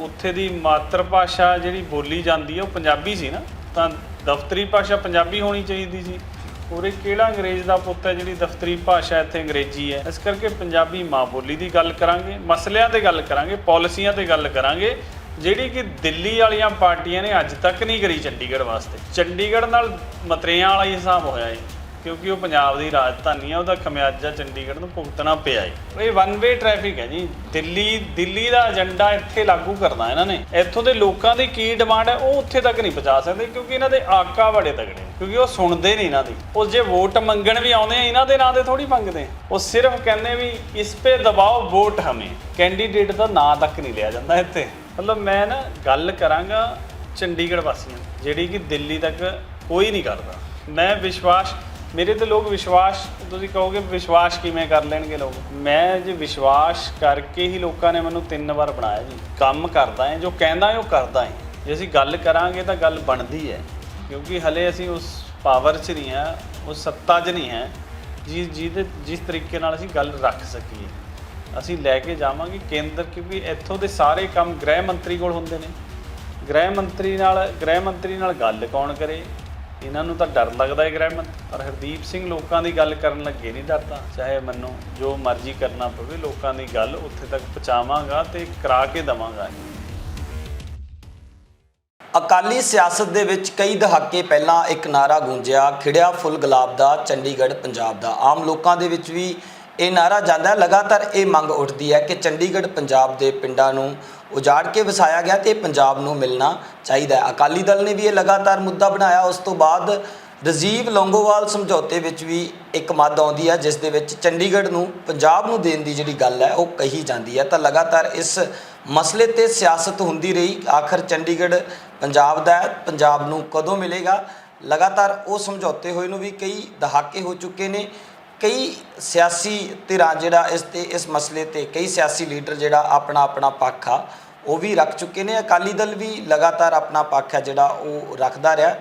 ਉੱਥੇ ਦੀ ਮਾਤਰ ਭਾਸ਼ਾ ਜਿਹੜੀ ਬੋਲੀ ਜਾਂਦੀ ਹੈ ਉਹ ਪੰਜਾਬੀ ਸੀ ਨਾ। ਤਾਂ ਦਫ਼ਤਰੀ ਭਾਸ਼ਾ ਪੰਜਾਬੀ ਹੋਣੀ ਚਾਹੀਦੀ ਸੀ। ਉਰੇ ਕਿਹੜਾ ਅੰਗਰੇਜ਼ ਦਾ ਪੁੱਤ ਹੈ ਜਿਹੜੀ ਦਫ਼ਤਰੀ ਭਾਸ਼ਾ ਇੱਥੇ ਅੰਗਰੇਜ਼ੀ ਹੈ? ਇਸ ਕਰਕੇ ਪੰਜਾਬੀ ਮਾਂ ਬੋਲੀ ਦੀ ਗੱਲ ਕਰਾਂਗੇ, ਮਸਲਿਆਂ ਤੇ ਗੱਲ ਕਰਾਂਗੇ, ਪਾਲਿਸੀਆਂ ਤੇ ਗੱਲ ਕਰਾਂਗੇ, ਜਿਹੜੀ ਕਿ ਦਿੱਲੀ ਵਾਲੀਆਂ ਪਾਰਟੀਆਂ ਨੇ ਅੱਜ ਤੱਕ ਨਹੀਂ ਕਰੀ ਚੰਡੀਗੜ੍ਹ ਵਾਸਤੇ। ਚੰਡੀਗੜ੍ਹ ਨਾਲ ਮਤਰੇਆਂ ਵਾਲਾ ਹੀ ਹਿਸਾਬ ਹੋਇਆ ਹੈ ਕਿਉਂਕਿ ਉਹ ਪੰਜਾਬ ਦੀ ਰਾਜਧਾਨੀ ਆ, ਉਹਦਾ ਖਮਿਆਜਾ ਚੰਡੀਗੜ੍ਹ ਨੂੰ ਭੁਗਤਣਾ ਪਿਆ ਏ। ਇਹ ਵਨ ਵੇ ਟ੍ਰੈਫਿਕ ਹੈ ਜੀ। ਦਿੱਲੀ ਦਿੱਲੀ ਦਾ ਏਜੰਡਾ ਇੱਥੇ ਲਾਗੂ ਕਰਨਾ ਇਹਨਾਂ ਨੇ। ਇੱਥੋਂ ਦੇ ਲੋਕਾਂ ਦੀ ਕੀ ਡਿਮਾਂਡ ਹੈ, ਉਹ ਉੱਥੇ ਤੱਕ ਨਹੀਂ ਪਹੁੰਚਾ ਸਕਦੇ, ਕਿਉਂਕਿ ਇਹਨਾਂ ਦੇ ਆਕਾ ਬੜੇ ਤਗੜੇ ਕਿਉਂਕਿ ਉਹ ਸੁਣਦੇ ਨਹੀਂ ਇਹਨਾਂ ਦੀ। ਉਹ ਜੇ ਵੋਟ ਮੰਗਣ ਵੀ ਆਉਂਦੇ ਆ, ਇਹਨਾਂ ਦੇ ਨਾਂ ਤੇ ਥੋੜੀ ਮੰਗਦੇ। ਉਹ ਸਿਰਫ ਕਹਿੰਦੇ ਵੀ ਇਸ ਪੇ ਦਬਾਓ ਵੋਟ ਹਮੇ। ਕੈਂਡੀਡੇਟ ਦਾ ਨਾਂ ਤੱਕ ਨਹੀਂ ਲਿਆ ਜਾਂਦਾ ਇੱਥੇ। ਮਤਲਬ ਮੈਂ ਨਾ ਗੱਲ ਕਰਾਂਗਾ ਚੰਡੀਗੜ੍ਹ ਵਾਸੀਆਂ ਜਿਹੜੀ ਕਿ ਦਿੱਲੀ ਤੱਕ ਕੋਈ ਨਹੀਂ ਕਰਦਾ। ਮੈਂ ਵਿਸ਼ਵਾਸ ਮੇਰੇ ਤੇ ਲੋਕ ਵਿਸ਼ਵਾਸ, ਤੁਸੀਂ ਕਹੋਗੇ ਵਿਸ਼ਵਾਸ ਕਿਵੇਂ ਕਰ ਲੈਣਗੇ ਲੋਕ? ਮੈਂ ਜੇ ਵਿਸ਼ਵਾਸ ਕਰਕੇ ਹੀ ਲੋਕਾਂ ਨੇ ਮੈਨੂੰ ਤਿੰਨ ਵਾਰ ਬਣਾਇਆ ਜੀ। ਕੰਮ ਕਰਦਾ ਹੈ, ਜੋ ਕਹਿੰਦਾ ਹੈ ਉਹ ਕਰਦਾ ਹੈ। ਜੇ ਅਸੀਂ ਗੱਲ ਕਰਾਂਗੇ ਤਾਂ ਗੱਲ ਬਣਦੀ ਹੈ। ਕਿਉਂਕਿ ਹਲੇ ਅਸੀਂ ਉਸ ਪਾਵਰ 'ਚ ਨਹੀਂ ਹੈ, ਉਸ ਸੱਤਾ 'ਚ ਨਹੀਂ ਹੈ, ਜਿਸ, ਜਿਹਦੇ, ਜਿਸ ਤਰੀਕੇ ਨਾਲ ਅਸੀਂ ਗੱਲ ਰੱਖ ਸਕੀਏ। ਅਸੀਂ ਲੈ ਕੇ ਜਾਵਾਂਗੇ ਕੇਂਦਰ, ਕਿਉਂਕਿ ਇੱਥੋਂ ਦੇ ਸਾਰੇ ਕੰਮ ਗ੍ਰਹਿ ਮੰਤਰੀ ਕੋਲ ਹੁੰਦੇ ਨੇ। ਗ੍ਰਹਿ ਮੰਤਰੀ ਨਾਲ, ਗ੍ਰਹਿ ਮੰਤਰੀ ਨਾਲ ਗੱਲ ਕੌਣ ਕਰੇ? ਇਹਨਾਂ ਨੂੰ ਤਾਂ ਡਰ ਲੱਗਦਾ ਹੈ ਗ੍ਰਹਿ ਪਰ ਹਰਦੀਪ ਸਿੰਘ ਲੋਕਾਂ ਦੀ ਗੱਲ ਕਰਨ ਲੱਗੇ ਨਹੀਂ ਡਰਦਾ। ਚਾਹੇ ਮੈਨੂੰ ਜੋ ਮਰਜ਼ੀ ਕਰਨਾ ਪਵੇ, ਲੋਕਾਂ ਦੀ ਗੱਲ ਉੱਥੇ ਤੱਕ ਪਹੁੰਚਾਵਾਂਗਾ ਤੇ ਕਰਾ ਕੇ ਦਵਾਂਗਾ। ਅਕਾਲੀ ਸਿਆਸਤ ਦੇ ਵਿੱਚ ਕਈ ਦਹਾਕੇ ਪਹਿਲਾਂ ਇੱਕ ਨਾਰਾ ਗੂੰਜਿਆ, ਖਿੜਿਆ ਫੁੱਲ ਗੁਲਾਬ ਦਾ, ਚੰਡੀਗੜ੍ਹ ਪੰਜਾਬ ਦਾ। ਆਮ ਲੋਕਾਂ ਦੇ ਵਿੱਚ ਵੀ ਇਹ ਨਾਰਾ ਜਾਂਦਾ ਲਗਾਤਾਰ ਇਹ ਮੰਗ ਉੱਠਦੀ ਹੈ ਕਿ ਚੰਡੀਗੜ੍ਹ ਪੰਜਾਬ ਦੇ ਪਿੰਡਾਂ ਨੂੰ ਉਜਾੜ ਕੇ ਵਸਾਇਆ ਗਿਆ ਤੇ ਇਹ ਪੰਜਾਬ ਨੂੰ ਮਿਲਣਾ ਚਾਹੀਦਾ ਹੈ। ਅਕਾਲੀ ਦਲ ਨੇ ਵੀ ਇਹ ਲਗਾਤਾਰ ਮੁੱਦਾ ਬਣਾਇਆ। ਉਸ ਤੋਂ ਬਾਅਦ ਰਜੀਵ ਲੌਂਗੋਵਾਲ ਸਮਝੌਤੇ ਵਿੱਚ ਵੀ ਇੱਕ ਮੱਦ ਆਉਂਦੀ ਹੈ, ਜਿਸ ਦੇ ਵਿੱਚ ਚੰਡੀਗੜ੍ਹ ਨੂੰ ਪੰਜਾਬ ਨੂੰ ਦੇਣ ਦੀ ਜਿਹੜੀ ਗੱਲ ਹੈ, ਉਹ ਕਹੀ ਜਾਂਦੀ ਹੈ। ਤਾਂ ਲਗਾਤਾਰ ਇਸ ਮਸਲੇ ਤੇ ਸਿਆਸਤ ਹੁੰਦੀ ਰਹੀ। ਆਖਰ ਚੰਡੀਗੜ੍ਹ ਪੰਜਾਬ ਦਾ ਹੈ। ਪੰਜਾਬ ਨੂੰ ਕਦੋਂ ਮਿਲੇਗਾ? ਲਗਾਤਾਰ ਉਹ ਸਮਝੌਤੇ ਹੋਏ ਨੂੰ ਵੀ ਕਈ ਦਹਾਕੇ ਹੋ ਚੁੱਕੇ ਨੇ। ਕਈ ਸਿਆਸੀ ਧਿਰਾਂ ਜਿਹੜਾ ਇਸ ਤੇ, ਇਸ ਮਸਲੇ ਤੇ ਕਈ ਸਿਆਸੀ ਲੀਡਰ ਜਿਹੜਾ ਆਪਣਾ ਆਪਣਾ ਪੱਖ ਆ, ਉਹ ਵੀ ਰੱਖ ਚੁੱਕੇ ਨੇ। ਅਕਾਲੀ ਦਲ ਵੀ ਲਗਾਤਾਰ ਆਪਣਾ ਪੱਖ ਹੈ ਜਿਹੜਾ ਉਹ ਰੱਖਦਾ ਰਿਹਾ।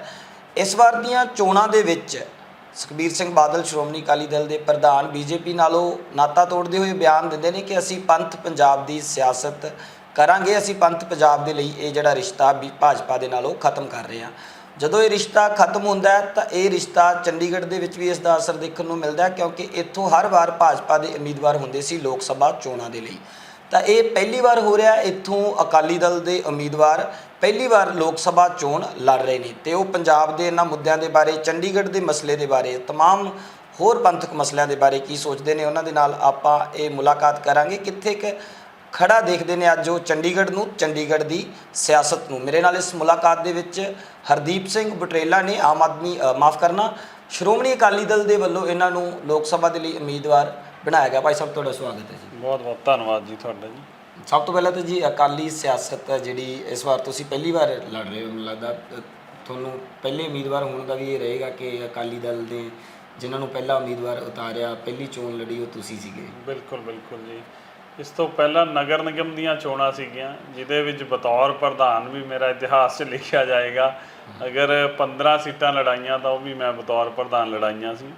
ਇਸ ਵਾਰ ਦੀਆਂ ਚੋਣਾਂ ਦੇ ਵਿੱਚ ਸੁਖਬੀਰ ਸਿੰਘ ਬਾਦਲ, ਸ਼੍ਰੋਮਣੀ ਅਕਾਲੀ ਦਲ ਦੇ ਪ੍ਰਧਾਨ ਬੀਜੇਪੀ ਨਾਲੋਂ ਨਾਤਾ ਤੋੜਦੇ ਹੋਏ ਬਿਆਨ ਦਿੰਦੇ ਨੇ ਕਿ ਅਸੀਂ ਪੰਥ ਪੰਜਾਬ ਦੀ ਸਿਆਸਤ ਕਰਾਂਗੇ। ਅਸੀਂ ਪੰਥ ਪੰਜਾਬ ਦੇ ਲਈ ਇਹ ਜਿਹੜਾ ਰਿਸ਼ਤਾ ਵੀ ਭਾਜਪਾ ਦੇ ਨਾਲੋਂ ਖਤਮ ਕਰ ਰਹੇ ਹਾਂ। ਜਦੋਂ ਇਹ ਰਿਸ਼ਤਾ ਖਤਮ ਹੁੰਦਾ ਹੈ ਤਾਂ ਇਹ ਰਿਸ਼ਤਾ ਚੰਡੀਗੜ੍ਹ ਦੇ ਵਿੱਚ ਵੀ ਇਸ ਦਾ ਅਸਰ ਦੇਖਣ ਨੂੰ ਮਿਲਦਾ ਹੈ ਕਿਉਂਕਿ ਇੱਥੋਂ ਹਰ ਵਾਰ ਭਾਜਪਾ ਦੇ ਉਮੀਦਵਾਰ ਹੁੰਦੇ ਸੀ ਲੋਕ ਸਭਾ ਚੋਣਾਂ ਦੇ ਲਈ ਤਾਂ ਇਹ ਪਹਿਲੀ ਵਾਰ ਹੋ ਰਿਹਾ ਹੈ ਇੱਥੋਂ ਅਕਾਲੀ ਦਲ ਦੇ ਉਮੀਦਵਾਰ ਪਹਿਲੀ ਵਾਰ ਲੋਕ ਸਭਾ ਚੋਣ ਲੜ ਰਹੇ ਨੇ ਤੇ ਉਹ ਪੰਜਾਬ ਦੇ ਇਹਨਾਂ ਮੁੱਦਿਆਂ ਦੇ ਬਾਰੇ ਚੰਡੀਗੜ੍ਹ ਦੇ ਮਸਲੇ ਦੇ ਬਾਰੇ तमाम ਹੋਰ ਪੰਥਕ ਮਸਲਿਆਂ ਦੇ ਬਾਰੇ ਕੀ ਸੋਚਦੇ ਨੇ ਉਹਨਾਂ ਦੇ ਨਾਲ ਆਪਾਂ ਇਹ ਮੁਲਾਕਾਤ ਕਰਾਂਗੇ ਕਿੱਥੇ ਕਿ ਖੜਾ ਦੇਖਦੇ ਨੇ ਅੱਜ ਉਹ ਚੰਡੀਗੜ੍ਹ ਨੂੰ ਚੰਡੀਗੜ੍ਹ ਦੀ ਸਿਆਸਤ ਨੂੰ। ਮੇਰੇ ਨਾਲ ਇਸ ਮੁਲਾਕਾਤ ਦੇ ਵਿੱਚ ਹਰਦੀਪ ਸਿੰਘ ਬਟਰੇਲਾ ਨੇ ਆਮ ਆਦਮੀ ਮਾਫ ਕਰਨਾ। ਸ਼੍ਰੋਮਣੀ ਅਕਾਲੀ ਦਲ ਦੇ ਵੱਲੋਂ ਇਹਨਾਂ ਨੂੰ ਲੋਕ ਸਭਾ ਦੇ ਲਈ ਉਮੀਦਵਾਰ ਬਣਾਇਆ ਗਿਆ। ਭਾਈ ਸਾਹਿਬ ਤੁਹਾਡਾ ਸਵਾਗਤ ਹੈ ਜੀ। ਬਹੁਤ ਬਹੁਤ ਧੰਨਵਾਦ ਜੀ ਤੁਹਾਡਾ ਜੀ। ਸਭ ਤੋਂ ਪਹਿਲਾਂ ਤਾਂ ਜੀ ਅਕਾਲੀ ਸਿਆਸਤ ਜਿਹੜੀ ਇਸ ਵਾਰ ਤੁਸੀਂ ਪਹਿਲੀ ਵਾਰ ਲੜ ਰਹੇ ਹੋ ਮੈਨੂੰ ਲੱਗਦਾ ਤੁਹਾਨੂੰ ਪਹਿਲੇ ਉਮੀਦਵਾਰ ਹੋਣ ਦਾ ਵੀ ਇਹ ਰਹੇਗਾ ਕਿ ਅਕਾਲੀ ਦਲ ਦੇ ਜਿਨ੍ਹਾਂ ਨੂੰ ਪਹਿਲਾ ਉਮੀਦਵਾਰ ਉਤਾਰਿਆ ਪਹਿਲੀ ਚੋਣ ਲੜੀ ਉਹ ਤੁਸੀਂ ਸੀਗੇ। ਬਿਲਕੁਲ ਬਿਲਕੁਲ ਜੀ। ਇਸ ਤੋਂ ਪਹਿਲਾਂ ਨਗਰ ਨਿਗਮ ਦੀਆਂ ਚੋਣਾਂ ਸੀਗੀਆਂ ਜਿਹਦੇ ਵਿੱਚ ਬਤੌਰ ਪ੍ਰਧਾਨ ਵੀ ਮੇਰਾ ਇਤਿਹਾਸ 'ਚ ਲਿਖਿਆ ਜਾਏਗਾ। ਅਗਰ 15 ਸੀਟਾਂ ਲੜਾਈਆਂ ਤਾਂ ਉਹ ਵੀ ਮੈਂ ਬਤੌਰ ਪ੍ਰਧਾਨ ਲੜਾਈਆਂ ਸੀ।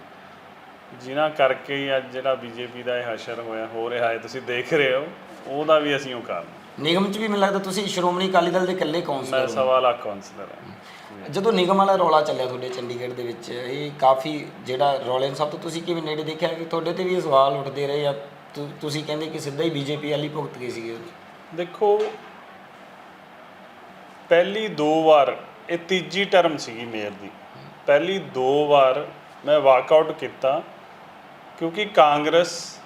ਜਿਨ੍ਹਾਂ ਕਰਕੇ ਹੀ ਅੱਜ ਜਿਹੜਾ ਬੀਜੇਪੀ ਦਾ ਇਹ ਹਸ਼ਰ ਹੋਇਆ ਹੋ ਰਿਹਾ ਹੈ ਤੁਸੀਂ ਦੇਖ ਰਹੇ ਹੋ ਉਹਦਾ ਵੀ ਅਸੀਂ ਉਹ ਕਾਰਨ। ਨਿਗਮ 'ਚ ਵੀ ਮੈਨੂੰ ਲੱਗਦਾ ਤੁਸੀਂ ਸ਼੍ਰੋਮਣੀ ਅਕਾਲੀ ਦਲ ਦੇ ਇਕੱਲੇ ਮੈਂ ਕੌਂਸਲਰ ਹੋ। ਸਵਾ ਲੱਖ ਕਾਉਂਸਲਰ ਹਾਂ ਜਦੋਂ ਨਿਗਮ ਵਾਲਾ ਰੌਲਾ ਚੱਲਿਆ ਤੁਹਾਡੇ ਚੰਡੀਗੜ੍ਹ ਦੇ ਵਿੱਚ ਇਹ ਕਾਫੀ ਜਿਹੜਾ ਰੌਲੇ ਨੂੰ ਸਭ ਤੋਂ ਤੁਸੀਂ ਕਿਵੇਂ ਨੇੜੇ ਦੇਖਿਆ? ਕਿ ਤੁਹਾਡੇ ਤੇ ਵੀ ਇਹ ਸਵਾਲ ਉੱਠਦੇ ਰਹੇ ਆ ਤੁ- ਤੁਸੀਂ ਕਹਿੰਦੇ ਕਿ ਸਿੱਧਾ ਹੀ ਬੀਜੇਪੀ ਵਾਲੀ ਭੁਗਤ ਗਏ ਸੀਗੇ ਦੇਖੋ ਪਹਿਲੀ ਦੋ ਵਾਰ ਇਹ ਤੀਜੀ ਟਰਮ ਸੀਗੀ ਮੇਅਰ ਦੀ। ਪਹਿਲੀ ਦੋ ਵਾਰ ਮੈਂ ਵਾਕਆਊਟ ਕੀਤਾ ਕਿਉਂਕਿ ਕਾਂਗਰਸ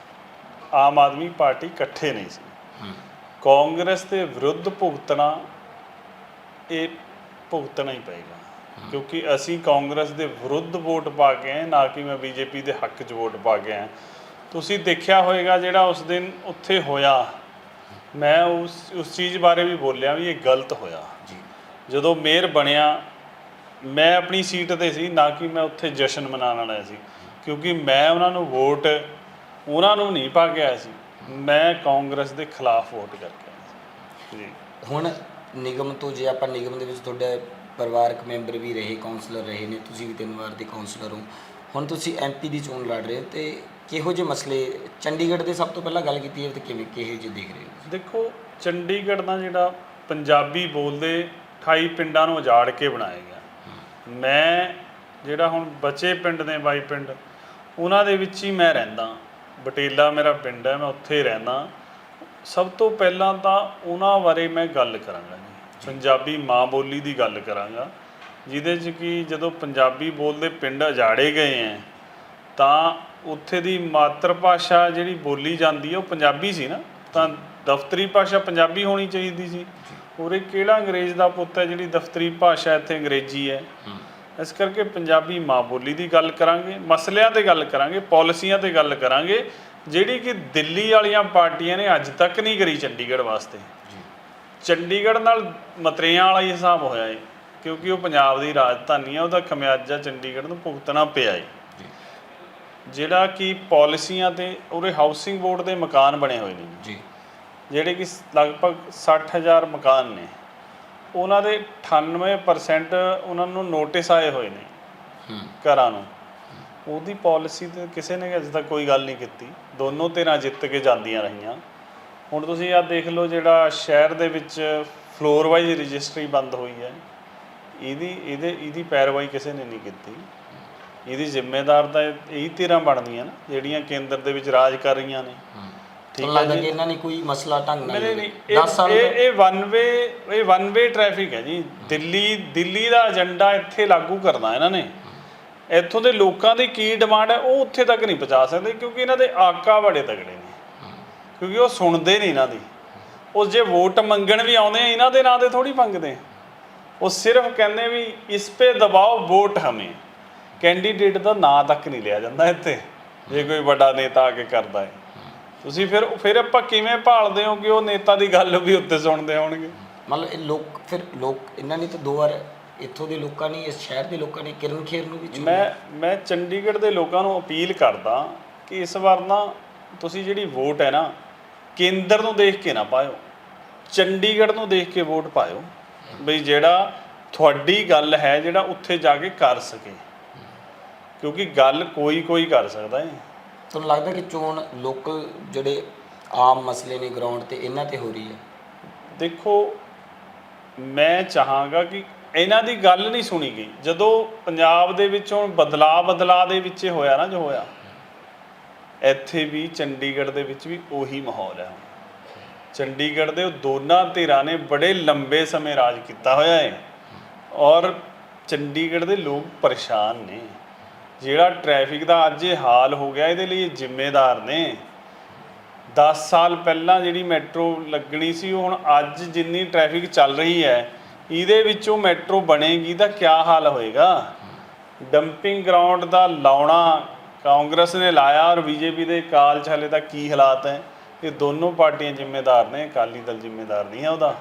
ਆਮ ਆਦਮੀ ਪਾਰਟੀ ਇਕੱਠੇ ਨਹੀਂ ਸੀ। ਕਾਂਗਰਸ ਦੇ ਵਿਰੁੱਧ ਭੁਗਤਣਾ ਇਹ ਭੁਗਤਣਾ ਹੀ ਪਏਗਾ। ਕਿਉਂਕਿ ਅਸੀਂ ਕਾਂਗਰਸ ਦੇ ਵਿਰੁੱਧ ਵੋਟ ਪਾ ਕੇ ਆਏ ਨਾ ਕਿ ਮੈਂ ਬੀਜੇਪੀ ਦੇ ਹੱਕ 'ਚ ਵੋਟ ਪਾ ਕੇ ਆਇਆ। ਤੁਸੀਂ ਦੇਖਿਆ ਹੋਵੇਗਾ ਜਿਹੜਾ ਉਸ ਦਿਨ ਉੱਥੇ ਹੋਇਆ। ਮੈਂ ਉਸ ਉਸ ਚੀਜ਼ ਬਾਰੇ ਵੀ ਬੋਲਿਆ ਵੀ ਇਹ ਗਲਤ ਹੋਇਆ। ਜੀ। ਜਦੋਂ ਮੇਅਰ ਬਣਿਆ ਮੈਂ ਆਪਣੀ ਸੀਟ ਤੇ ਸੀ ਨਾ ਕਿ ਮੈਂ ਉੱਥੇ ਜਸ਼ਨ ਮਨਾਉਣ ਵਾਲਾ ਸੀ। ਕਿਉਂਕਿ ਮੈਂ ਉਹਨਾਂ ਨੂੰ ਵੋਟ ਉਹਨਾਂ ਨੂੰ ਨਹੀਂ ਪਾ ਕੇ ਆਇਆ ਸੀ। ਮੈਂ ਕਾਂਗਰਸ ਦੇ ਖਿਲਾਫ ਵੋਟ ਕਰਕੇ ਆਇਆ ਸੀ। ਜੀ। ਹੁਣ ਨਿਗਮ ਤੋਂ ਜੇ ਆਪਾਂ ਨਿਗਮ ਦੇ ਵਿੱਚ ਤੁਹਾਡੇ ਪਰਿਵਾਰਕ ਮੈਂਬਰ ਵੀ ਰਹੇ ਕਾਉਂਸਲਰ ਰਹੇ ਨੇ ਤੁਸੀਂ ਵੀ ਤਿੰਨ ਵਾਰ ਦੇ ਕਾਉਂਸਲਰ ਹੋ। ਹੁਣ ਤੁਸੀਂ ਐਮਪੀ ਦੀ ਚੋਣ ਲੜ ਰਹੇ ਹੋ ਤੇ ਕਿਹੋ ਜਿਹੇ ਮਸਲੇ ਚੰਡੀਗੜ੍ਹ ਦੇ ਸਭ ਤੋਂ ਪਹਿਲਾਂ ਗੱਲ ਕੀਤੀ ਹੈ ਤੇ ਕਿਵੇਂ ਕਿਹੋ ਜਿਹੇ ਦੇਖ ਰਹੇ ਹੋ ਦੇਖੋ ਚੰਡੀਗੜ੍ਹ ਦਾ ਜਿਹੜਾ ਪੰਜਾਬੀ ਬੋਲਦੇ 28 ਪਿੰਡਾਂ ਨੂੰ ਉਜਾੜ ਕੇ ਬਣਾਇਆ ਗਿਆ। ਮੈਂ ਜਿਹੜਾ ਹੁਣ ਬਚੇ ਪਿੰਡ ਨੇ ਬਾਈ ਪਿੰਡ ਉਹਨਾਂ ਦੇ ਵਿੱਚ ਹੀ ਮੈਂ ਰਹਿੰਦਾ। ਬਟੇਲਾ ਮੇਰਾ ਪਿੰਡ ਹੈ ਮੈਂ ਉੱਥੇ ਰਹਿੰਦਾ। ਸਭ ਤੋਂ ਪਹਿਲਾਂ ਤਾਂ ਉਹਨਾਂ ਬਾਰੇ ਮੈਂ ਗੱਲ ਕਰਾਂਗਾ ਜੀ। ਪੰਜਾਬੀ ਮਾਂ ਬੋਲੀ ਦੀ ਗੱਲ ਕਰਾਂਗਾ ਜਿਹਦੇ 'ਚ ਕਿ ਜਦੋਂ ਪੰਜਾਬੀ ਬੋਲਦੇ ਪਿੰਡ ਉਜਾੜੇ ਗਏ ਹੈ ਤਾਂ ਉੱਥੇ ਦੀ ਮਾਤਰ ਭਾਸ਼ਾ ਜਿਹੜੀ ਬੋਲੀ ਜਾਂਦੀ ਹੈ ਉਹ ਪੰਜਾਬੀ ਸੀ ਨਾ। ਤਾਂ ਦਫ਼ਤਰੀ ਭਾਸ਼ਾ ਪੰਜਾਬੀ ਹੋਣੀ ਚਾਹੀਦੀ ਸੀ। ਉਰੇ ਕਿਹੜਾ ਅੰਗਰੇਜ਼ ਦਾ ਪੁੱਤ ਹੈ ਜਿਹੜੀ ਦਫ਼ਤਰੀ ਭਾਸ਼ਾ ਇੱਥੇ ਅੰਗਰੇਜ਼ੀ ਹੈ? ਇਸ ਕਰਕੇ ਪੰਜਾਬੀ ਮਾਂ ਬੋਲੀ ਦੀ ਗੱਲ ਕਰਾਂਗੇ ਮਸਲਿਆਂ ਤੇ ਗੱਲ ਕਰਾਂਗੇ ਪਾਲਿਸੀਆਂ ਤੇ ਗੱਲ ਕਰਾਂਗੇ ਜਿਹੜੀ ਕਿ ਦਿੱਲੀ ਵਾਲੀਆਂ ਪਾਰਟੀਆਂ ਨੇ ਅੱਜ ਤੱਕ ਨਹੀਂ ਕਰੀ ਚੰਡੀਗੜ੍ਹ ਵਾਸਤੇ। ਚੰਡੀਗੜ੍ਹ ਨਾਲ ਮਤਰੇਆਂ ਵਾਲਾ ਹੀ ਹਿਸਾਬ ਹੋਇਆ ਏ ਕਿਉਂਕਿ ਉਹ ਪੰਜਾਬ ਦੀ ਰਾਜਧਾਨੀ ਆ ਉਹਦਾ ਖਮਿਆਜਾ ਚੰਡੀਗੜ੍ਹ ਨੂੰ ਭੁਗਤਣਾ ਪਿਆ ਏ। ਜਿਹੜਾ ਕਿ ਪਾਲਿਸੀਆਂ ਤੇ ਉਹਦੇ ਹਾਊਸਿੰਗ ਬੋਰਡ ਦੇ ਮਕਾਨ ਬਣੇ ਹੋਏ ਨੇ। ਜੀ। ਜਿਹੜੇ ਕਿ ਲਗਭਗ 60000 ਮਕਾਨ ਨੇ। ਉਹਨਾਂ ਦੇ 98% ਉਹਨਾਂ ਨੂੰ ਨੋਟਿਸ ਆਏ ਹੋਏ ਨੇ ਘਰਾਂ ਨੂੰ। ਉਹਦੀ ਪਾਲਿਸੀ ਤੇ ਕਿਸੇ ਨੇ ਅਜੇ ਤੱਕ ਕੋਈ ਗੱਲ ਨਹੀਂ ਕੀਤੀ। ਦੋਨੋਂ ਧਿਰਾਂ ਜਿੱਤ ਕੇ ਜਾਂਦੀਆਂ ਰਹੀਆਂ। ਹੁਣ ਤੁਸੀਂ ਆਹ ਦੇਖ ਲਓ ਜਿਹੜਾ ਸ਼ਹਿਰ ਦੇ ਵਿੱਚ ਫਲੋਰ ਵਾਈਜ਼ ਰਜਿਸਟਰੀ ਬੰਦ ਹੋਈ ਹੈ। ਇਹਦੀ ਇਹਦੇ ਇਹਦੀ ਪੈਰਵਾਈ ਕਿਸੇ ਨੇ ਨਹੀਂ ਕੀਤੀ। ਇਹਦੀ ਜ਼ਿੰਮੇਦਾਰ ਤਾਂ ਇਹੀ ਧਿਰਾਂ ਬਣਦੀਆਂ ਨਾ ਜਿਹੜੀਆਂ ਕੇਂਦਰ ਦੇ ਵਿੱਚ ਰਾਜ ਕਰ ਰਹੀਆਂ ਨੇ। ਠੀਕ ਲੱਗਦਾ ਕਿ ਇਹਨਾਂ ਨੇ ਕੋਈ ਮਸਲਾ ਢੰਗ ਨਾਲ ਨਹੀਂ ਨਹੀਂ 10 ਇਹ ਸਾਲ ਇਹ ਇਹ ਵਨ ਵੇ ਇਹ ਵਨ ਵੇ ਟ੍ਰੈਫਿਕ ਹੈ ਜੀ। ਦਿੱਲੀ ਦਿੱਲੀ ਦਾ ਏਜੰਡਾ ਇੱਥੇ ਲਾਗੂ ਕਰਨਾ ਇਹਨਾਂ ਨੇ। ਇੱਥੋਂ ਦੇ ਲੋਕਾਂ ਦੀ ਕੀ ਡਿਮਾਂਡ ਹੈ ਉਹ ਉੱਥੇ ਤੱਕ ਨਹੀਂ ਪਹੁੰਚਾ ਸਕਦੇ ਕਿਉਂਕਿ ਇਹਨਾਂ ਦੇ ਆਕਾ ਬੜੇ ਤਗੜੇ ਨੇ। ਕਿਉਂਕਿ ਉਹ ਸੁਣਦੇ ਨਹੀਂ ਇਹਨਾਂ ਦੀ। ਉਹ ਜੇ ਵੋਟ ਮੰਗਣ ਵੀ ਆਉਂਦੇ ਆ ਇਹਨਾਂ ਦੇ ਨਾਂ ਤੇ ਥੋੜੀ ਮੰਗਦੇ ਉਹ ਸਿਰਫ ਕਹਿੰਦੇ ਵੀ ਇਸ ਪੇ ਦਬਾਓ ਵੋਟ ਹਮੇ। ਕੈਂਡੀਡੇਟ ਦਾ ਨਾਂ ਤੱਕ ਨਹੀਂ ਲਿਆ ਜਾਂਦਾ ਇੱਥੇ। ਜੇ ਕੋਈ ਵੱਡਾ ਨੇਤਾ ਆ ਕੇ ਕਰਦਾ ਹੈ। ਤੁਸੀਂ ਫਿਰ ਫਿਰ ਆਪਾਂ ਕਿਵੇਂ ਭਾਲਦੇ ਹੋ ਕਿ ਉਹ ਨੇਤਾ ਦੀ ਗੱਲ ਵੀ ਉੱਤੇ ਸੁਣਦੇ ਹੋਣਗੇ। ਮਤਲਬ ਇਹ ਲੋਕ ਫਿਰ ਲੋਕ ਇਹਨਾਂ ਨੇ ਤਾਂ ਦੋ ਵਾਰ ਇੱਥੋਂ ਦੇ ਲੋਕਾਂ ਨੇ ਇਸ ਸ਼ਹਿਰ ਦੇ ਲੋਕਾਂ ਨੇ ਕਿਰਨ ਖੇਰ ਨੂੰ ਵੀ ਚੁਣਿਆ। ਮੈਂ ਮੈਂ ਚੰਡੀਗੜ੍ਹ ਦੇ ਲੋਕਾਂ ਨੂੰ ਅਪੀਲ ਕਰਦਾ ਕਿ ਇਸ ਵਾਰ ਨਾ ਤੁਸੀਂ ਜਿਹੜੀ ਵੋਟ ਹੈ ਨਾ ਕੇਂਦਰ ਨੂੰ ਦੇਖ ਕੇ ਨਾ ਪਾਇਓ। ਚੰਡੀਗੜ੍ਹ ਨੂੰ ਦੇਖ ਕੇ ਵੋਟ ਪਾਇਓ। ਬਈ ਜਿਹੜਾ ਤੁਹਾਡੀ ਗੱਲ ਹੈ ਜਿਹੜਾ ਉੱਥੇ ਜਾ ਕੇ ਕਰ ਸਕੇ। ਕਿਉਂਕਿ ਗੱਲ ਕੋਈ ਕੋਈ ਕਰ ਸਕਦਾ ਹੈ ਤੁਹਾਨੂੰ ਲੱਗਦਾ ਕਿ ਚੋਣ ਲੋਕਲ ਜਿਹੜੇ ਆਮ ਮਸਲੇ ਨੇ ਗਰਾਊਂਡ ਤੇ ਇਹਨਾਂ ਤੇ ਹੋ ਰਹੀ ਹੈ? ਦੇਖੋ ਮੈਂ ਚਾਹਾਂਗਾ ਕਿ ਇਹਨਾਂ ਦੀ ਗੱਲ ਨਹੀਂ ਸੁਣੀ ਗਈ। ਜਦੋਂ ਪੰਜਾਬ ਦੇ ਵਿੱਚ ਹੁਣ ਬਦਲਾ ਬਦਲਾ ਦੇ ਵਿੱਚ ਹੋਇਆ ਨਾ ਜੋ ਹੋਇਆ ਇੱਥੇ ਵੀ ਚੰਡੀਗੜ੍ਹ ਦੇ ਵਿੱਚ ਵੀ ਉਹੀ ਮਾਹੌਲ ਹੈ। ਚੰਡੀਗੜ੍ਹ ਦੇ ਉਹ ਦੋਨਾਂ ਧਿਰਾਂ ਨੇ ਬੜੇ ਲੰਬੇ ਸਮੇਂ ਰਾਜ ਕੀਤਾ ਹੋਇਆ ਹੈ ਔਰ ਚੰਡੀਗੜ੍ਹ ਦੇ ਲੋਕ ਪਰੇਸ਼ਾਨ ਨੇ। ਜਿਹੜਾ ਟ੍ਰੈਫਿਕ ਦਾ ਅੱਜ ਇਹ ਹਾਲ ਹੋ ਗਿਆ, ਇਹਦੇ ਲਈ ਜ਼ਿੰਮੇਦਾਰ ਨੇ। 10 ਸਾਲ ਪਹਿਲਾਂ ਜਿਹੜੀ ਮੈਟਰੋ ਲੱਗਣੀ ਸੀ, ਉਹ ਹੁਣ ਅੱਜ ਜਿੰਨੀ ਟ੍ਰੈਫਿਕ ਚੱਲ ਰਹੀ ਹੈ, ਇਹਦੇ ਵਿੱਚੋਂ ਮੈਟਰੋ ਬਣੇਗੀ ਤਾਂ ਕੀ ਹਾਲ ਹੋਏਗਾ? ਡੰਪਿੰਗ ਗਰਾਊਂਡ ਦਾ ਲਾਉਣਾ ਕਾਂਗਰਸ ਨੇ ਲਾਇਆ ਔਰ ਬੀਜੇਪੀ ਦੇ ਕਾਲ 'ਚ ਦਾ ਕੀ ਹਾਲਾਤ ਹੈ? ਇਹ ਦੋਨੋਂ ਪਾਰਟੀਆਂ ਜ਼ਿੰਮੇਦਾਰ ਨੇ, ਅਕਾਲੀ ਦਲ ਜ਼ਿੰਮੇਦਾਰ ਨਹੀਂ ਹੈ ਉਹਦਾ।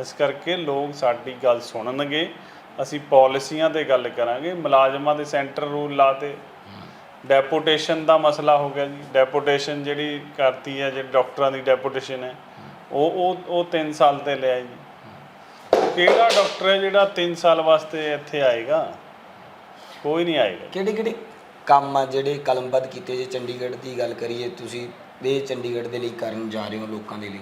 ਇਸ ਕਰਕੇ ਲੋਕ ਸਾਡੀ ਗੱਲ ਸੁਣਨਗੇ। ਅਸੀਂ ਪਾਲਿਸੀਆਂ ਤੇ ਗੱਲ ਕਰਾਂਗੇ ਮੁਲਾਜ਼ਮਾਂ ਦੇ ਸੈਂਟਰ ਰੂਲ ਲਾਤੇ। ਡੈਪੂਟੇਸ਼ਨ ਦਾ ਮਸਲਾ ਹੋ ਗਿਆ ਜੀ। ਡੈਪੂਟੇਸ਼ਨ ਜਿਹੜੀ ਕਰਤੀ ਹੈ ਜਿਹੜੀ ਡਾਕਟਰਾਂ ਦੀ ਡੈਪੂਟੇਸ਼ਨ ਹੈ ਉਹ ਉਹ ਉਹ 3 ਸਾਲ ਤੇ ਲਿਆ ਜੀ। ਕਿਹੜਾ ਡਾਕਟਰ ਹੈ ਜਿਹੜਾ 3 ਸਾਲ ਵਾਸਤੇ ਇੱਥੇ ਆਏਗਾ? ਕੋਈ ਨਹੀਂ ਆਏਗਾ। ਕਿਹੜੇ ਕਿਹੜੇ ਕੰਮ ਆ ਜਿਹੜੇ ਕਲਮਬੱਧ ਕੀਤੇ ਜੇ? ਚੰਡੀਗੜ੍ਹ ਦੀ ਗੱਲ ਕਰੀਏ ਤੁਸੀਂ ਇਹ ਚੰਡੀਗੜ੍ਹ ਦੇ ਲਈ ਕਰਨ ਜਾ ਰਹੇ ਹੋ ਲੋਕਾਂ ਦੇ ਲਈ?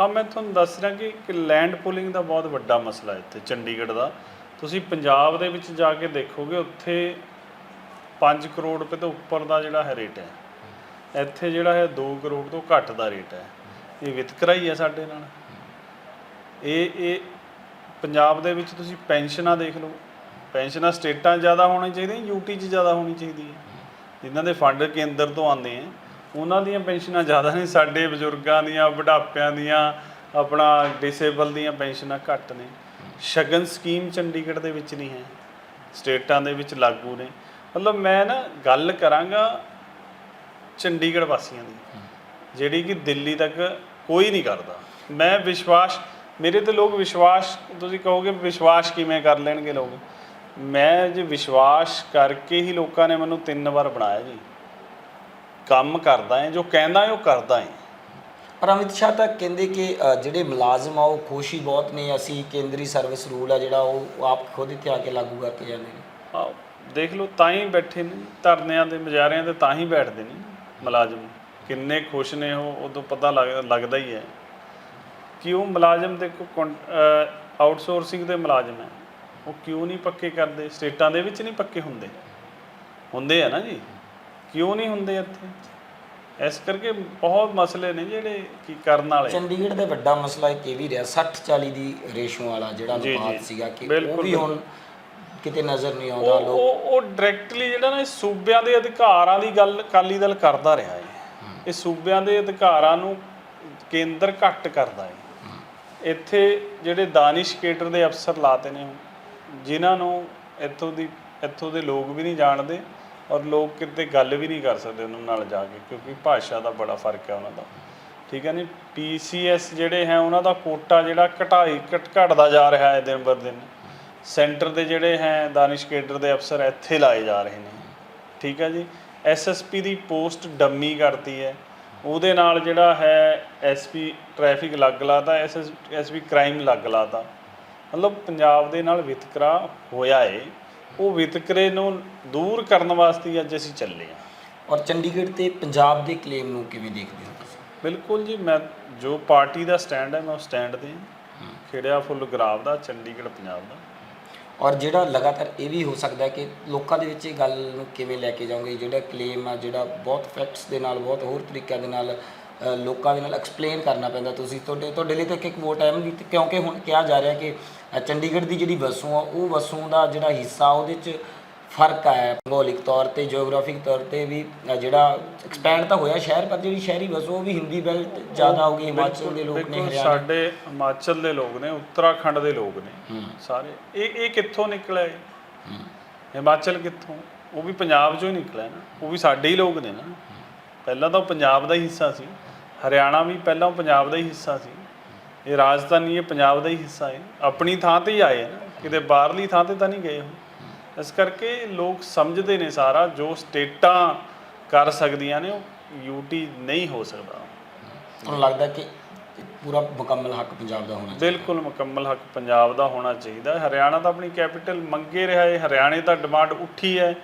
ਹਾਂ ਮੈਂ ਤੁਹਾਨੂੰ ਦੱਸ ਰਿਹਾ ਕਿ ਲੈਂਡ ਪੂਲਿੰਗ ਦਾ ਬਹੁਤ ਵੱਡਾ ਮਸਲਾ ਹੈ ਇੱਥੇ ਚੰਡੀਗੜ੍ਹ ਦਾ। ਤੁਸੀਂ ਪੰਜਾਬ ਦੇ ਵਿੱਚ ਜਾ ਕੇ ਦੇਖੋਗੇ, ਉੱਥੇ 5 ਕਰੋੜ ਰੁਪਏ ਤੋਂ ਉੱਪਰ ਦਾ ਜਿਹੜਾ ਹੈ ਰੇਟ ਹੈ। ਇੱਥੇ ਜਿਹੜਾ ਹੈ 2 ਕਰੋੜ ਤੋਂ ਘੱਟ ਦਾ ਰੇਟ ਹੈ। ਇਹ ਵਿਤਕਰਾ ਹੀ ਹੈ ਸਾਡੇ ਨਾਲ। ਇਹ ਇਹ ਪੰਜਾਬ ਦੇ ਵਿੱਚ ਤੁਸੀਂ ਪੈਨਸ਼ਨਾਂ ਦੇਖ ਲਓ। ਪੈਨਸ਼ਨਾਂ ਸਟੇਟਾਂ 'ਚ ਜ਼ਿਆਦਾ ਹੋਣੀਆਂ ਚਾਹੀਦੀਆਂ ਯੂਟੀ 'ਚ ਜ਼ਿਆਦਾ ਹੋਣੀ ਚਾਹੀਦੀ ਹੈ। ਜਿਨ੍ਹਾਂ ਦੇ ਫੰਡ ਕੇਂਦਰ ਤੋਂ ਆਉਂਦੇ ਆ ਉਹਨਾਂ ਦੀਆਂ ਪੈਨਸ਼ਨਾਂ ਜ਼ਿਆਦਾ ਨੇ। ਸਾਡੇ ਬਜ਼ੁਰਗਾਂ ਦੀਆਂ, ਬੁਢਾਪਿਆਂ ਦੀਆਂ, ਆਪਣਾ ਡਿਸੇਬਲ ਦੀਆਂ ਪੈਨਸ਼ਨਾਂ ਘੱਟ ਨੇ। ਸ਼ਗਨ ਸਕੀਮ ਚੰਡੀਗੜ੍ਹ ਦੇ ਵਿੱਚ ਨਹੀਂ ਹੈ। ਸਟੇਟਾਂ ਦੇ ਵਿੱਚ ਲਾਗੂ ਨੇ। ਮਤਲਬ ਮੈਂ ਨਾ ਗੱਲ ਕਰਾਂਗਾ ਚੰਡੀਗੜ੍ਹ ਵਾਸੀਆਂ ਦੀ, ਜਿਹੜੀ ਕਿ ਦਿੱਲੀ ਤੱਕ ਕੋਈ ਨਹੀਂ ਕਰਦਾ। ਮੈਂ ਵਿਸ਼ਵਾਸ, ਮੇਰੇ ਤੇ ਲੋਕ ਵਿਸ਼ਵਾਸ, ਤੁਸੀਂ ਕਹੋਗੇ ਵਿਸ਼ਵਾਸ ਕਿਵੇਂ ਕਰ ਲੈਣਗੇ ਲੋਕ? ਮੈਂ ਜੇ ਵਿਸ਼ਵਾਸ ਕਰਕੇ ਹੀ ਲੋਕਾਂ ਨੇ ਮੈਨੂੰ ਤਿੰਨ ਵਾਰ ਬਣਾਇਆ ਜੀ। ਕੰਮ ਕਰਦਾ ਹੈ ਜੋ ਕਹਿੰਦਾ ਹੈ ਉਹ ਕਰਦਾ ਹੈ ਪਰ ਅਮਿਤ ਸ਼ਾਹ ਤਾਂ ਕਹਿੰਦੇ ਕਿ ਜਿਹੜੇ ਮੁਲਾਜ਼ਮ ਆ, ਉਹ ਖੁਸ਼ ਹੀ ਬਹੁਤ ਨੇ। ਅਸੀਂ ਕੇਂਦਰੀ ਸਰਵਿਸ ਰੂਲ ਆ ਜਿਹੜਾ, ਉਹ ਆਪ ਖੁਦ ਇੱਥੇ ਆ ਕੇ ਲਾਗੂ ਕਰਕੇ ਜਾਂਦੇ ਨੇ। ਆਹ, ਦੇਖ ਲਓ, ਤਾਂ ਹੀ ਬੈਠੇ ਨੇ। ਧਰਨਿਆਂ ਦੇ ਮੁਜ਼ਾਹਰਿਆਂ ਤੇ ਤਾਂ ਹੀ ਬੈਠਦੇ ਨੇ ਮੁਲਾਜ਼ਮ। ਕਿੰਨੇ ਖੁਸ਼ ਨੇ ਉਹ ਉਦੋਂ ਪਤਾ ਲੱਗ- ਲੱਗਦਾ ਹੀ ਹੈ। ਕਿ ਉਹ ਮੁਲਾਜ਼ਮ ਦੇ ਆਊਟਸੋਰਸਿੰਗ ਦੇ ਮੁਲਾਜ਼ਮ ਹੈ। ਉਹ ਕਿਉਂ ਨਹੀਂ ਪੱਕੇ ਕਰਦੇ? ਸਟੇਟਾਂ ਦੇ ਵਿੱਚ ਨਹੀਂ ਪੱਕੇ ਹੁੰਦੇ। ਹੁੰਦੇ ਆ ਨਾ ਜੀ। ਕਿਉਂ ਨਹੀਂ ਹੁੰਦੇ ਇੱਥੇ? ਇਸ ਕਰਕੇ ਬਹੁਤ ਮਸਲੇ ਨੇ ਜਿਹੜੇ ਕੀ ਕਰਨ ਵਾਲੇ ਚੰਡੀਗੜ੍ਹ ਦਾ ਵੱਡਾ ਮਸਲਾ ਇੱਕ ਇਹ ਵੀ ਰਿਹਾ 60 40 ਦੀ ਰੇਸ਼ੋ ਵਾਲਾ ਜਿਹੜਾ ਜੀ, ਅਨੁਪਾਤ ਜੀ। ਸੀਗਾ ਕਿ ਉਹ ਬਿਲਕੁਲ, ਵੀ ਹੁਣ ਕਿਤੇ ਨਜ਼ਰ ਨਹੀਂ ਆਉਂਦਾ ਉਹ ਲੋਕ ਉਹ ਉਹ ਡਾਇਰੈਕਟਲੀ ਜਿਹੜਾ ਨਾ ਇਹ ਸੂਬਿਆਂ ਦੇ ਅਧਿਕਾਰਾਂ ਦੀ ਗੱਲ ਅਕਾਲੀ ਦਲ ਕਰਦਾ ਰਿਹਾ ਹੈ। ਇਹ ਸੂਬਿਆਂ ਦੇ ਅਧਿਕਾਰਾਂ ਨੂੰ ਕੇਂਦਰ ਘੱਟ ਕਰਦਾ ਹੈ। ਇੱਥੇ ਜਿਹੜੇ ਦਾਨਿਸ਼ ਕੇਟਰ ਦੇ ਅਫਸਰ ਲਾਤੇ ਨੇ ਹੁਣ, ਜਿਨ੍ਹਾਂ ਨੂੰ ਇੱਥੋਂ ਦੀ ਇੱਥੋਂ ਦੇ ਲੋਕ ਵੀ ਨਹੀਂ ਜਾਣਦੇ। ਔਰ ਲੋਕ ਕਿਤੇ ਗੱਲ ਵੀ ਨਹੀਂ ਕਰ ਸਕਦੇ ਉਹਨਾਂ ਨਾਲ ਜਾ ਕੇ, ਕਿਉਂਕਿ ਭਾਸ਼ਾ ਦਾ ਬੜਾ ਫ਼ਰਕ ਹੈ ਉਹਨਾਂ ਦਾ। ਠੀਕ ਹੈ ਨਹੀਂ ਪੀਸੀਐਸ ਜਿਹੜੇ ਹੈ, ਉਹਨਾਂ ਦਾ ਕੋਟਾ ਜਿਹੜਾ ਘਟਾਈ, ਘਟ, ਘਟਦਾ ਜਾ ਰਿਹਾ ਹੈ ਦਿਨ ਬਰ ਦਿਨ। ਸੈਂਟਰ ਦੇ ਜਿਹੜੇ ਹੈ ਦਾਨਿਸ਼ ਕੇਡਰ ਦੇ ਅਫਸਰ ਇੱਥੇ ਲਾਏ ਜਾ ਰਹੇ ਨੇ। ਠੀਕ ਹੈ ਜੀ? ਐਸਐਸਪੀ ਦੀ ਪੋਸਟ ਡੰਮੀ ਕਰਤੀ ਹੈ। ਉਹਦੇ ਨਾਲ ਜਿਹੜਾ ਹੈ ਐਸਪੀ ਟ੍ਰੈਫਿਕ ਲੱਗ ਲਾਤਾ ਐਸਐਸਪੀ ਕ੍ਰਾਈਮ ਲੱਗ ਲਾਤਾ। ਮਤਲਬ ਪੰਜਾਬ ਦੇ ਨਾਲ ਵਿਤਕਰਾ ਹੋਇਆ ਏ। ਉਹ ਵਿਤਕਰੇ ਨੂੰ ਦੂਰ ਕਰਨ ਵਾਸਤੇ ਅੱਜ ਅਸੀਂ ਚੱਲੇ ਹਾਂ। ਔਰ ਚੰਡੀਗੜ੍ਹ ਤੇ ਪੰਜਾਬ ਦੇ ਕਲੇਮ ਨੂੰ ਕਿਵੇਂ ਦੇਖਦੇ ਹੋ ਤੁਸੀਂ? ਬਿਲਕੁਲ ਜੀ ਮੈਂ ਜੋ ਪਾਰਟੀ ਦਾ ਸਟੈਂਡ ਹੈ ਮੈਂ ਉਸ ਸਟੈਂਡ ਤੇ ਹਾਂ। ਖੇੜਿਆ ਫੁੱਲ ਗੁਲਾਬ ਦਾ ਚੰਡੀਗੜ੍ਹ ਪੰਜਾਬ ਦਾ। ਔਰ ਜਿਹੜਾ ਲਗਾਤਾਰ ਇਹ ਵੀ ਹੋ ਸਕਦਾ ਹੈ ਕਿ ਲੋਕਾਂ ਦੇ ਵਿੱਚ ਇਹ ਗੱਲ ਨੂੰ ਕਿਵੇਂ ਲੈ ਕੇ ਜਾਓਗੇ? ਜਿਹੜਾ ਕਲੇਮ ਆ ਜਿਹੜਾ ਬਹੁਤ ਫੈਕਟਸ ਦੇ ਨਾਲ ਬਹੁਤ ਹੋਰ ਤਰੀਕਿਆਂ ਦੇ ਨਾਲ ਲੋਕਾਂ ਦੇ ਨਾਲ ਐਕਸਪਲੇਨ ਕਰਨਾ ਪੈਂਦਾ। ਤੁਸੀਂ ਤੁਹਾਡੇ ਤੁਹਾਡੇ ਲਈ ਤਾਂ ਇੱਕ ਇੱਕ ਵੋਟ ਅਹਿਮ ਨਹੀਂ ਤੇ ਕਿਉਂਕਿ ਹੁਣ ਕਿਹਾ ਜਾ ਰਿਹਾ ਕਿ ਚੰਡੀਗੜ੍ਹ ਦੀ ਜਿਹੜੀ ਵਸੋਂ ਆ ਉਹ ਵਸੋਂ ਦਾ ਜਿਹੜਾ ਹਿੱਸਾ ਉਹਦੇ 'ਚ ਫ਼ਰਕ ਆਇਆ ਭੂਗੋਲਿਕ ਤੌਰ ਤੇ ਜਿਓਗ੍ਰਾਫਿਕ ਤੌਰ ਤੇ ਵੀ ਜਿਹੜਾ ਐਕਸਪੈਂਡ ਤਾਂ ਹੋਇਆ ਸ਼ਹਿਰ ਪਰ ਜਿਹੜੀ ਸ਼ਹਿਰੀ ਵਸੋਂ ਉਹ ਵੀ ਹਿੰਦੀ ਬੈਲਟ ਜ਼ਿਆਦਾ ਹੋ ਗਈ ਹਿਮਾਚਲ ਦੇ ਲੋਕ ਨੇ ਹਰਿਆਣਾ। ਸਾਡੇ ਹਿਮਾਚਲ ਦੇ ਲੋਕ ਨੇ ਉੱਤਰਾਖੰਡ ਦੇ ਲੋਕ ਨੇ ਸਾਰੇ। ਇਹ ਇਹ ਕਿੱਥੋਂ ਨਿਕਲਿਆ? ਹੂੰ। ਹਿਮਾਚਲ ਕਿੱਥੋਂ? ਉਹ ਵੀ ਪੰਜਾਬ ਚੋਂ ਹੀ ਨਿਕਲਿਆ ਨਾ। ਉਹ ਵੀ ਸਾਡੇ ਹੀ ਲੋਕ ਨੇ ਨਾ। ਪਹਿਲਾਂ ਤਾਂ ਉਹ ਪੰਜਾਬ ਦਾ ਹੀ ਹਿੱਸਾ ਸੀ। ਹਰਿਆਣਾ ਵੀ ਪਹਿਲਾਂ ਪੰਜਾਬ ਦਾ ਹੀ ਹਿੱਸਾ ਸੀ। ਇਹ ਰਾਜਧਾਨੀ ਇਹ ਪੰਜਾਬ ਦਾ ਹੀ ਹਿੱਸਾ ਹੈ। ਆਪਣੀ ਥਾਂ ਤੇ ਹੀ ਆਏ ਨਾ। ਕਿਤੇ ਬਾਹਰਲੀ ਥਾਂ ਤੇ ਤਾਂ ਨਹੀਂ ਗਏ ਉਹ। ਇਸ ਕਰਕੇ ਲੋਕ ਸਮਝਦੇ ਨੇ ਸਾਰਾ ਜੋ ਸਟੇਟਾਂ ਕਰ ਸਕਦੀਆਂ ਨੇ ਉਹ ਯੂਟੀ ਨਹੀਂ ਹੋ ਸਕਦਾ। ਤੁਹਾਨੂੰ ਲੱਗਦਾ ਕਿ ਪੂਰਾ ਮੁਕੰਮਲ ਹੱਕ ਪੰਜਾਬ ਦਾ ਹੋਣਾ ਚਾਹੀਦਾ। ਬਿਲਕੁਲ ਮੁਕੰਮਲ ਹੱਕ ਪੰਜਾਬ ਦਾ ਹੋਣਾ ਚਾਹੀਦਾ। ਹੈ ਹਰਿਆਣਾ ਤਾਂ ਆਪਣੀ ਕੈਪੀਟਲ ਮੰਗੇ ਰਿਹਾ ਹੈ। ਹਰਿਆਣੇ ਤਾਂ ਡਿਮਾਂਡ ਉੱਠੀ ਹੈ।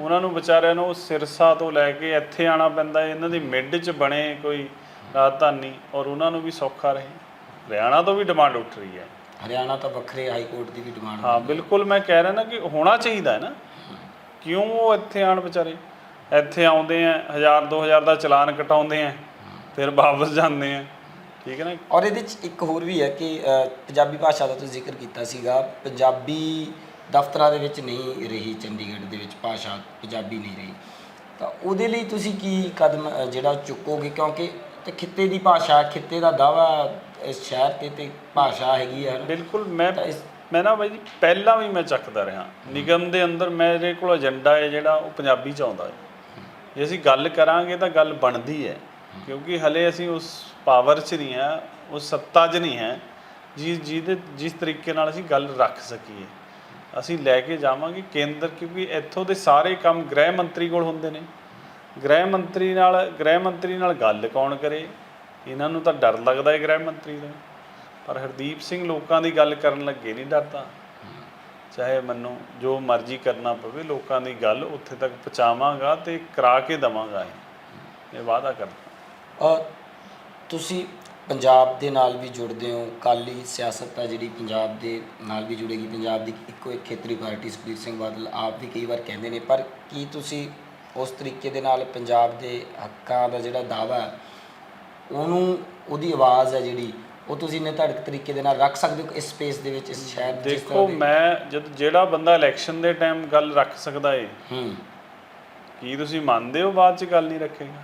ਉਹਨਾਂ ਨੂੰ ਵਿਚਾਰਿਆਂ ਨੂੰ ਸਿਰਸਾ ਤੋਂ ਲੈ ਕੇ ਇੱਥੇ ਆਣਾ ਪੈਂਦਾ ਹੈ। ਇਹਨਾਂ ਦੀ ਮਿੱਡ 'ਚ ਬਣੇ ਕੋਈ ਰਾਜਧਾਨੀ ਔਰ ਉਹਨਾਂ ਨੂੰ ਵੀ ਸੌਖਾ ਰਹੇ। ਹਰਿਆਣਾ ਤੋਂ ਵੀ ਡਿਮਾਂਡ ਉੱਠ ਰਹੀ ਹੈ। ਹਰਿਆਣਾ ਤਾਂ ਵੱਖਰੇ ਹਾਈ ਕੋਰਟ ਦੀ ਵੀ ਡਿਮਾਂਡ ਹਾਂ ਬਿਲਕੁਲ ਮੈਂ ਕਹਿ ਰਿਹਾ ਨਾ ਕਿ ਹੋਣਾ ਚਾਹੀਦਾ ਹੈ ਨਾ। ਕਿਉਂ ਉਹ ਇੱਥੇ ਆਣ ਵਿਚਾਰੇ? ਇੱਥੇ ਆਉਂਦੇ ਆ 1000 2000 ਦਾ ਚਲਾਨ ਕਟਾਉਂਦੇ ਆ ਫਿਰ ਵਾਪਸ ਜਾਂਦੇ ਆ ਠੀਕ ਹੈ ਨਾ? ਔਰ ਇਹਦੇ ਚ ਇੱਕ ਹੋਰ ਵੀ ਹੈ ਕਿ ਪੰਜਾਬੀ ਭਾਸ਼ਾ ਦਾ ਤੁਸੀਂ ਜ਼ਿਕਰ ਕੀਤਾ ਸੀਗਾ ਪੰਜਾਬੀ ਦਫ਼ਤਰਾਂ ਦੇ ਵਿੱਚ ਨਹੀਂ ਰਹੀ ਚੰਡੀਗੜ੍ਹ ਦੇ ਵਿੱਚ ਭਾਸ਼ਾ ਪੰਜਾਬੀ ਨਹੀਂ ਰਹੀ। ਤਾਂ ਉਹਦੇ ਲਈ ਤੁਸੀਂ ਕੀ ਕਦਮ ਜਿਹੜਾ ਚੁੱਕੋਗੇ? ਕਿਉਂਕਿ ਤੇ ਖਿੱਤੇ ਦੀ ਭਾਸ਼ਾ ਖਿੱਤੇ ਦਾ ਦਾਵਾ ਇਸ ਸ਼ਹਿਰ ਤੇ ਤੇ ਭਾਸ਼ਾ ਹੈਗੀ ਹੈ ਬਿਲਕੁਲ ਮੈਂ ਮੈਂ ਨਾ ਬਾਈ ਜੀ ਪਹਿਲਾਂ ਵੀ ਮੈਂ ਚੱਕਦਾ ਰਿਹਾ। ਨਿਗਮ ਦੇ ਅੰਦਰ ਮੇਰੇ ਕੋਲ ਏਜੰਡਾ ਹੈ ਜਿਹੜਾ ਉਹ ਪੰਜਾਬੀ ਚ ਆਉਂਦਾ ਹੈ। ਜੇ ਅਸੀਂ ਗੱਲ ਕਰਾਂਗੇ ਤਾਂ ਗੱਲ ਬਣਦੀ ਹੈ। ਕਿਉਂਕਿ ਹਲੇ ਅਸੀਂ ਉਸ ਪਾਵਰ 'ਚ ਨਹੀਂ ਹੈ ਉਸ ਸੱਤਾ 'ਚ ਨਹੀਂ ਹੈ ਜਿਸ ਜਿਹਦੇ ਜਿਸ ਤਰੀਕੇ ਨਾਲ ਅਸੀਂ ਗੱਲ ਰੱਖ ਸਕੀਏ। ਅਸੀਂ ਲੈ ਕੇ ਜਾਵਾਂਗੇ ਕੇਂਦਰ ਕਿਉਂਕਿ ਇੱਥੋਂ ਦੇ ਸਾਰੇ ਕੰਮ ਗ੍ਰਹਿ ਮੰਤਰੀ ਕੋਲ ਹੁੰਦੇ ਨੇ। ਗ੍ਰਹਿ ਮੰਤਰੀ ਨਾਲ, ਗ੍ਰਹਿ ਮੰਤਰੀ ਨਾਲ ਗੱਲ ਕੌਣ ਕਰੇ? ਇਹਨਾਂ ਨੂੰ ਤਾਂ ਡਰ ਲੱਗਦਾ ਹੈ ਗ੍ਰਹਿ ਮੰਤਰੀ ਦਾ। ਪਰ ਹਰਦੀਪ ਸਿੰਘ ਲੋਕਾਂ ਦੀ ਗੱਲ ਕਰਨ ਲੱਗੇ ਨਹੀਂ ਡਰਦਾ ਚਾਹੇ ਮੈਨੂੰ ਜੋ ਮਰਜ਼ੀ ਕਰਨਾ ਪਵੇ, ਲੋਕਾਂ ਦੀ ਗੱਲ ਉੱਥੇ ਤੱਕ ਪਹੁੰਚਾਵਾਂਗਾ ਤੇ ਕਰਾ ਕੇ ਦਵਾਂਗਾ ਇਹ। ਇਹ ਵਾਅਦਾ ਕਰਦਾ। ਔਰ ਤੁਸੀਂ ਪੰਜਾਬ ਦੇ ਨਾਲ ਵੀ ਜੁੜਦੇ ਹੋ। ਕਾਲੀ ਸਿਆਸਤ ਆ ਜਿਹੜੀ ਪੰਜਾਬ ਦੇ ਨਾਲ ਵੀ ਜੁੜੇਗੀ। ਪੰਜਾਬ ਦੀ ਇੱਕੋ ਇੱਕ ਖੇਤਰੀ ਪਾਰਟੀ ਸੁਖਬੀਰ ਸਿੰਘ ਬਾਦਲ ਆਪ ਵੀ ਕਈ ਵਾਰ ਕਹਿੰਦੇ ਨੇ। ਪਰ ਕੀ ਤੁਸੀਂ ਉਸ ਤਰੀਕੇ ਦੇ ਨਾਲ ਪੰਜਾਬ ਦੇ ਹੱਕਾਂ ਦਾ ਜਿਹੜਾ ਦਾਵਾ ਉਹਨੂੰ ਉਹਦੀ ਆਵਾਜ਼ ਹੈ ਜਿਹੜੀ ਉਹ ਤੁਸੀਂ ਨਿਰਧਾਰਿਤ ਤਰੀਕੇ ਦੇ ਨਾਲ ਰੱਖ ਸਕਦੇ ਹੋ ਇਸ ਸਪੇਸ ਦੇ ਵਿੱਚ ਇਸ ਸ਼ਹਿਰ ਜਿਸ ਦੇਖੋ ਦੇ ਮੈਂ ਜਦ ਜਿਹੜਾ ਬੰਦਾ ਇਲੈਕਸ਼ਨ ਦੇ ਟਾਈਮ ਗੱਲ ਰੱਖ ਸਕਦਾ ਏ ਹੂੰ। ਕੀ ਤੁਸੀਂ ਮੰਨਦੇ ਹੋ ਬਾਅਦ ਚ ਗੱਲ ਨਹੀਂ ਰੱਖੇਗਾ?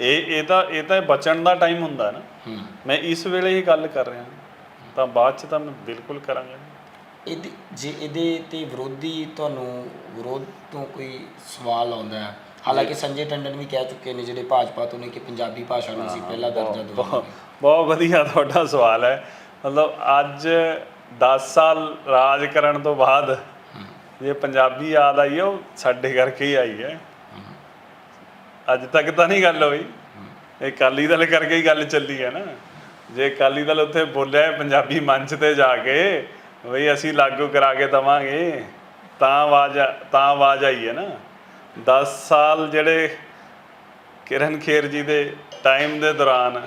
ਇਹ ਇਹ ਤਾਂ ਇਹ ਤਾਂ ਬਚਣ ਦਾ ਟਾਈਮ ਹੁੰਦਾ ਨਾ। ਮੈਂ ਇਸ ਵੇਲੇ ਹੀ ਗੱਲ ਕਰ ਰਿਹਾ ਤਾਂ ਬਾਅਦ ਚ ਤਾਂ ਮੈਂ ਬਿਲਕੁਲ ਕਰਾਂਗਾ। ਇਹਦੇ ਜੇ ਇਹਦੇ ਤੇ ਵਿਰੋਧੀ ਤੁਹਾਨੂੰ ਵਿਰੋਧ ਤੋਂ ਕੋਈ ਸਵਾਲ ਆਉਂਦਾ ਹੈ? ਹਾਲਾਂਕਿ ਸੰਜੇ ਟੰਡਨ ਵੀ ਕਹਿ ਚੁੱਕੇ ਨੇ ਜਿਹੜੇ ਭਾਜਪਾ ਤੋਂ ਨੇ ਕਿ ਪੰਜਾਬੀ ਭਾਸ਼ਾ ਨੂੰ ਅਸੀਂ ਪਹਿਲਾ ਦਰਜਾ ਦੇਵਾਂਗੇ। ਬਹੁਤ ਵਧੀਆ ਤੁਹਾਡਾ ਸਵਾਲ ਹੈ। ਮਤਲਬ ਅੱਜ 10 ਸਾਲ ਰਾਜ ਕਰਨ ਤੋਂ ਬਾਅਦ ਜੇ ਪੰਜਾਬੀ ਯਾਦ ਆਈ ਉਹ ਸਾਡੇ ਕਰਕੇ ਹੀ ਆਈ ਹੈ। ਅੱਜ ਤੱਕ ਤਾਂ ਨਹੀਂ ਗੱਲ ਹੋਈ। ਇਹ ਅਕਾਲੀ ਦਲ ਕਰਕੇ ਹੀ ਗੱਲ ਚੱਲੀ ਹੈ ਨਾ। ਜੇ ਅਕਾਲੀ ਦਲ ਉੱਥੇ ਬੋਲਿਆ ਪੰਜਾਬੀ ਮੰਚ ਤੇ ਜਾ ਕੇ ਬਈ ਅਸੀਂ ਲਾਗੂ ਕਰਾ ਕੇ ਦਵਾਂਗੇ। ਤਾਂ ਆਵਾਜ਼ ਆ- ਤਾਂ ਆਵਾਜ਼ ਆਈ ਹੈ ਨਾ। 10 ਸਾਲ ਜਿਹੜੇ ਕਿਰਨ ਖੇਰ ਜੀ ਦੇ ਟਾਈਮ ਦੇ ਦੌਰਾਨ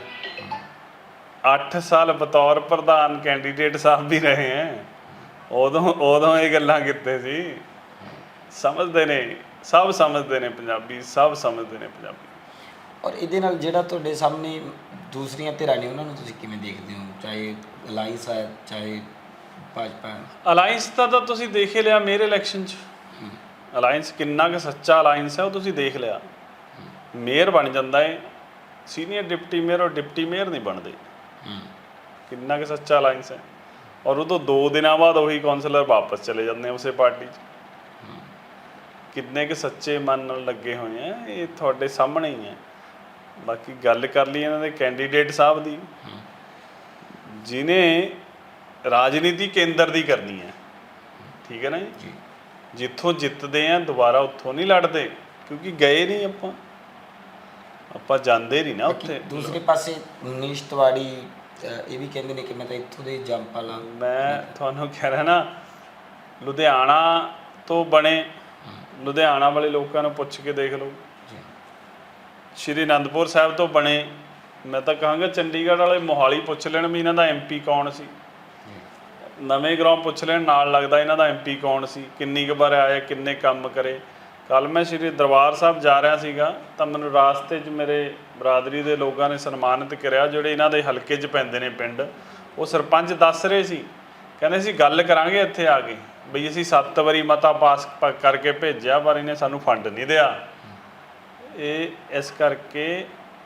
8 ਸਾਲ ਬਤੌਰ ਪ੍ਰਧਾਨ ਕੈਂਡੀਡੇਟ ਸਾਹਿਬ ਵੀ ਰਹੇ ਹੈ। ਉਦੋਂ ਉਦੋਂ ਇਹ ਗੱਲਾਂ ਕੀਤੇ ਸੀ। ਸਮਝਦੇ ਨੇ, ਸਭ ਸਮਝਦੇ ਨੇ ਪੰਜਾਬੀ, ਸਭ ਸਮਝਦੇ ਨੇ ਪੰਜਾਬੀ। ਔਰ ਇਹਦੇ ਨਾਲ ਜਿਹੜਾ ਤੁਹਾਡੇ ਸਾਹਮਣੇ ਦੂਸਰੀਆਂ ਧਿਰਾਂ ਨੇ, ਉਹਨਾਂ ਨੂੰ ਤੁਸੀਂ ਕਿਵੇਂ ਦੇਖਦੇ ਹੋ? ਚਾਹੇ ਅਲਾਈਸ ਹੈ ਚਾਹੇ ਭਾਜਪਾ ਅਲਾਈਅੰਸ ਦਾ ਤਾਂ ਤੁਸੀਂ ਦੇਖ ਹੀ ਲਿਆ ਮੇਰੇ ਇਲੈਕਸ਼ਨ 'ਚ। ਅਲਾਈਅੰਸ ਕਿੰਨਾ ਕੁ ਸੱਚਾ ਅਲਾਈਅੰਸ ਹੈ ਉਹ ਤੁਸੀਂ ਦੇਖ ਲਿਆ। ਮੇਅਰ ਬਣ ਜਾਂਦਾ ਹੈ ਸੀਨੀਅਰ ਡਿਪਟੀ ਮੇਅਰ ਔਰ ਡਿਪਟੀ ਮੇਅਰ ਨਹੀਂ ਬਣਦੇ। ਕਿੰਨਾ ਕੁ ਸੱਚਾ ਅਲਾਈਅੰਸ ਹੈ। ਔਰ ਉਹ ਤੋਂ 2 ਦਿਨਾਂ ਬਾਅਦ ਉਹੀ ਕਾਉਂਸਲਰ ਵਾਪਸ ਚਲੇ ਜਾਂਦੇ ਆ ਉਸੇ ਪਾਰਟੀ 'ਚ। ਕਿੰਨੇ ਕੁ ਸੱਚੇ ਮਨ ਨਾਲ ਲੱਗੇ ਹੋਏ ਆ ਇਹ ਤੁਹਾਡੇ ਸਾਹਮਣੇ ਹੀ ਹੈ। ਬਾਕੀ ਗੱਲ ਕਰ ਲਈ ਇਹਨਾਂ ਦੇ ਕੈਂਡੀਡੇਟ ਸਾਹਿਬ ਦੀ। ਜਿਨੇ ਰਾਜਨੀਤੀ ਕੇਂਦਰ ਦੀ ਕਰਨੀ ਹੈ। ਠੀਕ ਹੈ ਨਾ ਜੀ? ਜਿੱਥੋਂ ਜਿੱਤਦੇ ਆ ਦੁਬਾਰਾ ਉੱਥੋਂ ਨਹੀਂ ਲੜਦੇ ਕਿਉਂਕਿ ਗਏ ਨਹੀਂ ਆਪਾਂ। ਆਪਾਂ ਜਾਂਦੇ ਨਹੀਂ ਨਾ ਉੱਥੇ। ਦੂਸਰੇ ਪਾਸੇ ਮਨੀਸ਼ ਤਿਵਾੜੀ ਇਹ ਵੀ ਕਹਿੰਦੇ ਨੇ ਕਿ ਮੈਂ ਤਾਂ ਇੱਥੋਂ ਦੇ ਜੰਪ ਵਾਲਾ ਮੈਂ ਤੁਹਾਨੂੰ ਕਹਿ ਰਿਹਾ ਨਾ ਲੁਧਿਆਣਾ ਤੋਂ ਬਣੇ ਲੁਧਿਆਣਾ ਵਾਲੇ ਲੋਕਾਂ ਨੂੰ ਪੁੱਛ ਕੇ ਦੇਖ ਲਓ। ਸ਼੍ਰੀ ਅਨੰਦਪੁਰ ਸਾਹਿਬ ਤੋਂ ਬਣੇ ਮੈਂ ਤਾਂ ਕਹਾਂਗਾ ਚੰਡੀਗੜ੍ਹ ਵਾਲੇ ਮੋਹਾਲੀ ਪੁੱਛ ਲੈਣ ਵੀ ਇਹਨਾਂ ਦਾ ਐਮਪੀ ਕੌਣ ਸੀ। ਨਵੇਂ ਗਰਾਮ ਪੁੱਛ ਲੈਣ, ਨਾਲ ਲੱਗਦਾ ਇਹਨਾਂ ਦਾ ਐਮਪੀ ਕੌਣ ਸੀ, ਕਿੰਨੀ ਕੁ ਵਾਰ ਆਇਆ, ਕਿੰਨੇ ਕੰਮ ਕਰੇ। ਕੱਲ ਮੈਂ ਸ਼੍ਰੀ ਦਰਬਾਰ ਸਾਹਿਬ ਜਾ ਰਿਹਾ ਸੀਗਾ, ਤਾਂ ਮੈਨੂੰ ਰਾਸਤੇ 'ਚ ਮੇਰੇ ਬਰਾਦਰੀ ਦੇ ਲੋਕਾਂ ਨੇ ਸਨਮਾਨਿਤ ਕਰਿਆ, ਜਿਹੜੇ ਇਹਨਾਂ ਦੇ ਹਲਕੇ 'ਚ ਪੈਂਦੇ ਨੇ ਪਿੰਡ। ਉਹ ਸਰਪੰਚ ਦੱਸ ਰਹੇ ਸੀ, ਕਹਿੰਦੇ ਸੀ ਗੱਲ ਕਰਾਂਗੇ ਇੱਥੇ ਆ ਕੇ, ਬਈ ਅਸੀਂ ਸੱਤ ਵਾਰੀ ਮਤਾ ਪਾਸ ਕਰਕੇ ਭੇਜਿਆ, ਪਰ ਇਹਨੇ ਸਾਨੂੰ ਫੰਡ ਨਹੀਂ ਦਿਆ। ਇਹ ਇਸ ਕਰਕੇ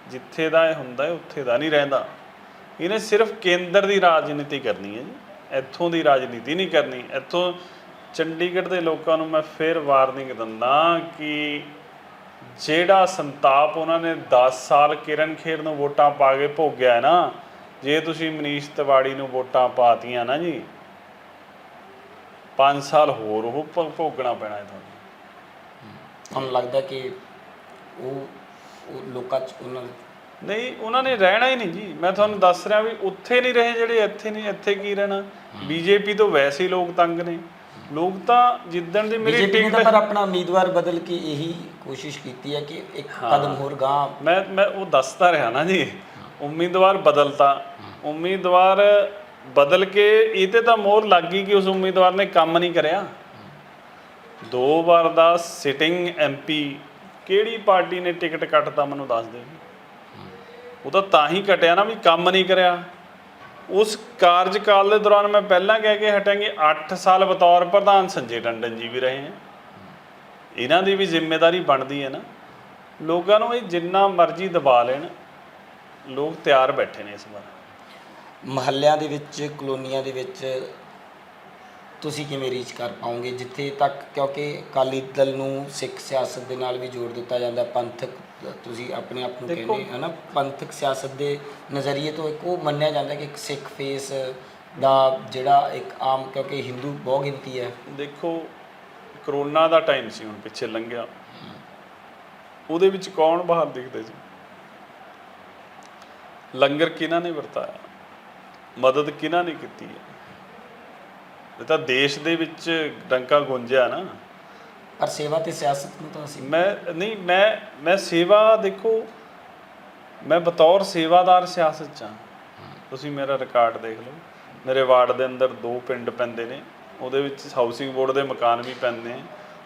ਜਿੱਥੇ ਦਾ ਇਹ ਹੁੰਦਾ, ਉੱਥੇ ਦਾ ਨਹੀਂ ਰਹਿੰਦਾ। ਇਹਨੇ ਸਿਰਫ ਕੇਂਦਰ ਦੀ ਰਾਜਨੀਤੀ ਕਰਨੀ ਹੈ ਜੀ। ਇੱਥੋਂ ਦੀ ਰਾਜਨੀਤੀ ਨਹੀਂ ਕਰਨੀ। ਇੱਥੋਂ ਚੰਡੀਗੜ੍ਹ ਦੇ ਲੋਕਾਂ ਨੂੰ ਮੈਂ ਫਿਰ ਵਾਰਨਿੰਗ ਦਿੰਦਾ ਕਿ ਜਿਹੜਾ ਸੰਤਾਪ ਉਹਨਾਂ ਨੇ 10 ਸਾਲ ਕਿਰਨ ਖੇਰ ਨੂੰ ਵੋਟਾਂ ਪਾ ਕੇ ਭੋਗਿਆ ਹੈ ਨਾ, ਜੇ ਤੁਸੀਂ ਮਨੀਸ਼ ਤਿਵਾੜੀ ਨੂੰ ਵੋਟਾਂ ਪਾਤੀਆਂ ਨਾ ਜੀ 5 ਸਾਲ ਹੋਰ ਉਹ ਭੋਗਣਾ ਪੈਣਾ ਹੈ ਤੁਹਾਨੂੰ ਤੁਹਾਨੂੰ ਲੱਗਦਾ ਕਿ ਉਹ ਲੋਕਾਂ ਚ ਉਹਨਾਂ ਨਹੀਂ ਉਹਨਾਂ ਨੇ ਰਹਿਣਾ ਹੀ ਨਹੀਂ ਜੀ। ਮੈਂ ਤੁਹਾਨੂੰ ਦੱਸ ਰਿਹਾ ਵੀ ਉੱਥੇ ਨਹੀਂ ਰਹੇ ਜਿਹੜੇ ਇੱਥੇ ਨਹੀਂ ਇੱਥੇ ਕੀ ਰਹਿਣਾ? ਬੀਜੇਪੀ ਤੋਂ ਵੈਸੇ ਹੀ ਲੋਕ ਤੰਗ ਨੇ। ਲੋਕ ਤਾਂ ਜਿੱਦਣ ਦੀ ਮੇਰੀ ਟਿਕਟ ਪਰ ਆਪਣਾ ਉਮੀਦਵਾਰ ਬਦਲ ਕੇ ਇਹੀ ਕੋਸ਼ਿਸ਼ ਕੀਤੀ ਹੈ ਕਿ ਇੱਕ ਕਦਮ ਹੋਰ ਗਾਂ ਮੈਂ ਮੈਂ ਉਹ ਦੱਸਦਾ ਰਿਹਾ ਨਾ ਜੀ। ਉਮੀਦਵਾਰ ਬਦਲਤਾ। ਉਮੀਦਵਾਰ ਬਦਲ ਕੇ ਇਹ ਤੇ ਤਾਂ ਮੋਹਰ ਲੱਗ ਗਈ ਕਿ ਉਸ ਉਮੀਦਵਾਰ ਨੇ ਕੰਮ ਨਹੀਂ ਕਰਿਆ। ਦੋ ਵਾਰ ਦਾ ਸਿਟਿੰਗ ਐਮਪੀ ਕਿਹੜੀ ਪਾਰਟੀ ਨੇ ਟਿਕਟ ਕੱਟਤਾ ਮੈਨੂੰ ਦੱਸ ਦਿਓ। ਉਹ ਤਾਂ ਤਾਂ ਹੀ ਘਟਿਆ ਨਾ ਵੀ ਕੰਮ ਨਹੀਂ ਕਰਿਆ। ਉਸ ਕਾਰਜਕਾਲ ਦੇ ਦੌਰਾਨ ਮੈਂ ਪਹਿਲਾਂ ਕਹਿ ਕੇ ਹਟਾਂਗੇ 8 ਸਾਲ ਬਤੌਰ ਪ੍ਰਧਾਨ ਸੰਜੇ ਟੰਡਨ ਜੀ ਵੀ ਰਹੇ ਹੈ। ਇਹਨਾਂ ਦੀ ਵੀ ਜ਼ਿੰਮੇਵਾਰੀ ਬਣਦੀ ਹੈ ਨਾ। ਲੋਕਾਂ ਨੂੰ ਇਹ ਜਿੰਨਾ ਮਰਜ਼ੀ ਦਬਾ ਲੈਣ, ਲੋਕ ਤਿਆਰ ਬੈਠੇ ਨੇ ਇਸ ਵਾਰ। ਮਹੱਲਿਆਂ ਦੇ ਵਿੱਚ, ਕਲੋਨੀਆਂ ਦੇ ਵਿੱਚ ਤੁਸੀਂ ਕਿਵੇਂ ਰੀਚ ਕਰ ਪਾਓਗੇ? ਜਿੱਥੇ ਤੱਕ ਕਿਉਂਕਿ ਅਕਾਲੀ ਦਲ ਨੂੰ ਸਿੱਖ ਸਿਆਸਤ ਦੇ ਨਾਲ ਵੀ ਜੋੜ ਦਿੱਤਾ ਜਾਂਦਾ, ਪੰਥਕ ਤੁਸੀਂ ਆਪਣੇ ਆਪ ਨੂੰ ਕਹਿੰਦੇ ਹਨਾ ਪੰਥਕ ਸਿਆਸਤ ਦੇ ਨਜ਼ਰੀਏ ਤੋਂ ਇੱਕ ਉਹ ਮੰਨਿਆ ਜਾਂਦਾ ਕਿ ਇੱਕ ਸਿੱਖ ਫੇਸ ਦਾ ਜਿਹੜਾ ਇੱਕ ਆਮ ਕਿਉਂਕਿ ਹਿੰਦੂ ਬਹੁ ਗਿਣਤੀ ਹੈ। ਦੇਖੋ ਕਰੋਨਾ ਦਾ ਟਾਈਮ ਸੀ ਹੁਣ ਪਿੱਛੇ ਲੰਘਿਆ। ਉਹਦੇ ਵਿੱਚ ਕੌਣ ਬਾਹਰ ਦਿਖਦੇ ਸੀ ਲੰਗਰ ਕਿਹਨਾਂ ਨੇ ਵਰਤਾਇਆ? ਮਦਦ ਕਿਹਨਾਂ ਨੇ ਕੀਤੀ ਹੈ? ਇਹ ਤਾਂ ਦੇਸ਼ ਦੇ ਵਿੱਚ ਡੰਕਾ ਗੁੰਜਿਆ ਨਾ। ਪਰ ਸੇਵਾ ਤੇ ਸਿਆਸਤ ਨੂੰ ਤਾਂ ਅਸੀਂ ਮੈਂ ਨਹੀਂ, ਮੈਂ ਮੈਂ ਸੇਵਾ ਦੇਖੋ, ਮੈਂ ਬਤੌਰ ਸੇਵਾਦਾਰ ਸਿਆਸਤ ਚ ਹਾਂ। ਤੁਸੀਂ ਮੇਰਾ ਰਿਕਾਰਡ ਦੇਖ ਲਓ। ਮੇਰੇ ਵਾਰਡ ਦੇ ਅੰਦਰ ਦੋ ਪਿੰਡ ਪੈਂਦੇ ਨੇ। ਉਹਦੇ ਵਿੱਚ ਹਾਊਸਿੰਗ ਬੋਰਡ ਦੇ ਮਕਾਨ ਵੀ ਪੈਂਦੇ ਨੇ।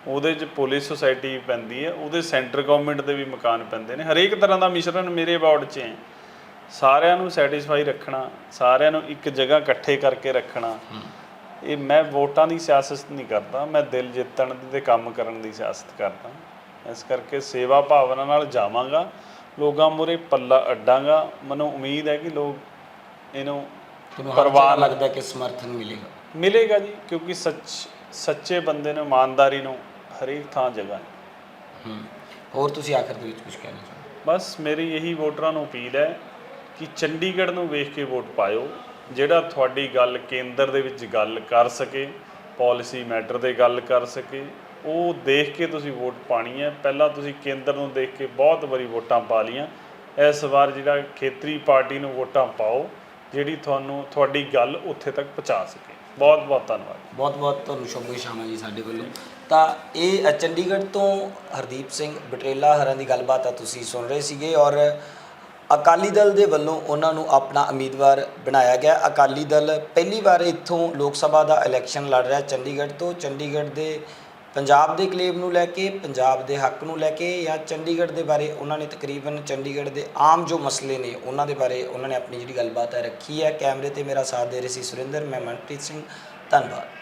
ਉਹਦੇ 'ਚ ਪੁਲਿਸ ਸੁਸਾਇਟੀ ਵੀ ਪੈਂਦੀ ਹੈ। ਉਹਦੇ ਸੈਂਟਰ ਗਵਰਨਮੈਂਟ ਦੇ ਵੀ ਮਕਾਨ ਪੈਂਦੇ ਨੇ। ਹਰੇਕ ਤਰ੍ਹਾਂ ਦਾ ਮਿਸ਼ਰਣ ਮੇਰੇ ਵਾਰਡ 'ਚ ਹੈ। ਸਾਰਿਆਂ ਨੂੰ ਸੈਟੀਸਫਾਈ ਰੱਖਣਾ, ਸਾਰਿਆਂ ਨੂੰ ਇੱਕ ਜਗ੍ਹਾ ਇਕੱਠੇ ਕਰਕੇ ਰੱਖਣਾ। ਇਹ ਮੈਂ ਵੋਟਾਂ ਦੀ ਸਿਆਸਤ ਨਹੀਂ ਕਰਦਾ ਮੈਂ ਦਿਲ ਜਿੱਤਣ ਦੀ ਤੇ ਕੰਮ ਕਰਨ ਦੀ ਸਿਆਸਤ ਕਰਦਾ। ਇਸ ਕਰਕੇ ਸੇਵਾ ਭਾਵਨਾ ਨਾਲ ਜਾਵਾਂਗਾ ਲੋਕਾਂ ਮੂਹਰੇ ਪੱਲਾ ਅੱਡਾਂਗਾ। ਮੈਨੂੰ ਉਮੀਦ ਹੈ ਕਿ ਲੋਕ ਇਹਨੂੰ ਪਰਵਾਹ ਲੱਗਦਾ ਕਿ ਸਮਰਥਨ ਮਿਲੇਗਾ? ਮਿਲੇਗਾ ਜੀ ਕਿਉਂਕਿ ਸੱਚ ਸੱਚੇ ਬੰਦੇ ਨੂੰ ਇਮਾਨਦਾਰੀ ਨੂੰ ਹਰੇਕ ਥਾਂ ਜਗ੍ਹਾ ਹੈ। ਹੋਰ ਤੁਸੀਂ ਆਖਰ ਦੇ ਵਿੱਚ ਕੁਝ ਕਹਿਣਾ ਚਾਹੋ? ਬਸ ਮੇਰੀ ਇਹੀ ਵੋਟਰਾਂ ਨੂੰ ਅਪੀਲ ਹੈ ਕਿ ਚੰਡੀਗੜ੍ਹ ਨੂੰ ਵੇਖ ਕੇ ਵੋਟ ਪਾਇਓ। ਜਿਹੜਾ ਤੁਹਾਡੀ ਗੱਲ ਕੇਂਦਰ ਦੇ ਵਿੱਚ ਗੱਲ ਕਰ ਸਕੇ ਪਾਲਿਸੀ ਮੈਟਰ ਤੇ ਗੱਲ ਕਰ ਸਕੇ, ਉਹ ਦੇਖ ਕੇ ਤੁਸੀਂ ਵੋਟ ਪਾਣੀ ਹੈ। ਪਹਿਲਾਂ ਤੁਸੀਂ ਕੇਂਦਰ ਨੂੰ ਦੇਖ ਕੇ ਬਹੁਤ ਵਾਰੀ ਵੋਟਾਂ ਪਾ ਲੀਆਂ ਇਸ ਵਾਰ ਜਿਹੜਾ ਖੇਤਰੀ ਪਾਰਟੀ ਨੂੰ ਵੋਟਾਂ ਪਾਓ, ਜਿਹੜੀ ਤੁਹਾਨੂੰ, ਤੁਹਾਡੀ ਗੱਲ ਉੱਥੇ ਤੱਕ ਪਹੁੰਚਾ ਸਕੇ। ਬਹੁਤ ਬਹੁਤ ਧੰਨਵਾਦ। ਬਹੁਤ ਬਹੁਤ ਤੁਹਾਨੂੰ ਸ਼ੁਭ ਸ਼ਾਮਾ ਜੀ ਸਾਡੇ ਵੱਲੋਂ। ਤਾਂ ਇਹ ਚੰਡੀਗੜ੍ਹ ਤੋਂ ਹਰਦੀਪ ਸਿੰਘ ਬਟਰੇਲਾ ਹਰਾਂ ਦੀ ਗੱਲਬਾਤ ਆ ਤੁਸੀਂ ਸੁਣ ਰਹੇ ਸੀਗੇ ਔਰ ਅਕਾਲੀ ਦਲ ਦੇ ਵੱਲੋਂ ਉਹਨਾਂ ਨੂੰ ਆਪਣਾ ਉਮੀਦਵਾਰ ਬਣਾਇਆ ਗਿਆ। ਅਕਾਲੀ ਦਲ ਪਹਿਲੀ ਵਾਰ ਇੱਥੋਂ ਲੋਕ ਸਭਾ ਦਾ ਇਲੈਕਸ਼ਨ ਲੜ ਰਿਹਾ, ਚੰਡੀਗੜ੍ਹ ਤੋਂ। ਚੰਡੀਗੜ੍ਹ ਦੇ ਪੰਜਾਬ ਦੇ ਕਲੇਮ ਨੂੰ ਲੈ ਕੇ, ਪੰਜਾਬ ਦੇ ਹੱਕ ਨੂੰ ਲੈ ਕੇ ਜਾਂ ਚੰਡੀਗੜ੍ਹ ਦੇ ਬਾਰੇ ਉਹਨਾਂ ਨੇ ਤਕਰੀਬਨ ਚੰਡੀਗੜ੍ਹ ਦੇ ਆਮ ਜੋ ਮਸਲੇ ਨੇ, ਉਹਨਾਂ ਦੇ ਬਾਰੇ ਉਹਨਾਂ ਨੇ ਆਪਣੀ ਜਿਹੜੀ ਗੱਲਬਾਤ ਹੈ ਰੱਖੀ ਹੈ। ਕੈਮਰੇ ਤੇ ਮੇਰਾ ਸਾਥ ਦੇ ਰਹੇ ਸੀ ਸੁਰਿੰਦਰ, ਮੈਂ ਮਨਪ੍ਰੀਤ ਸਿੰਘ, ਧੰਨਵਾਦ।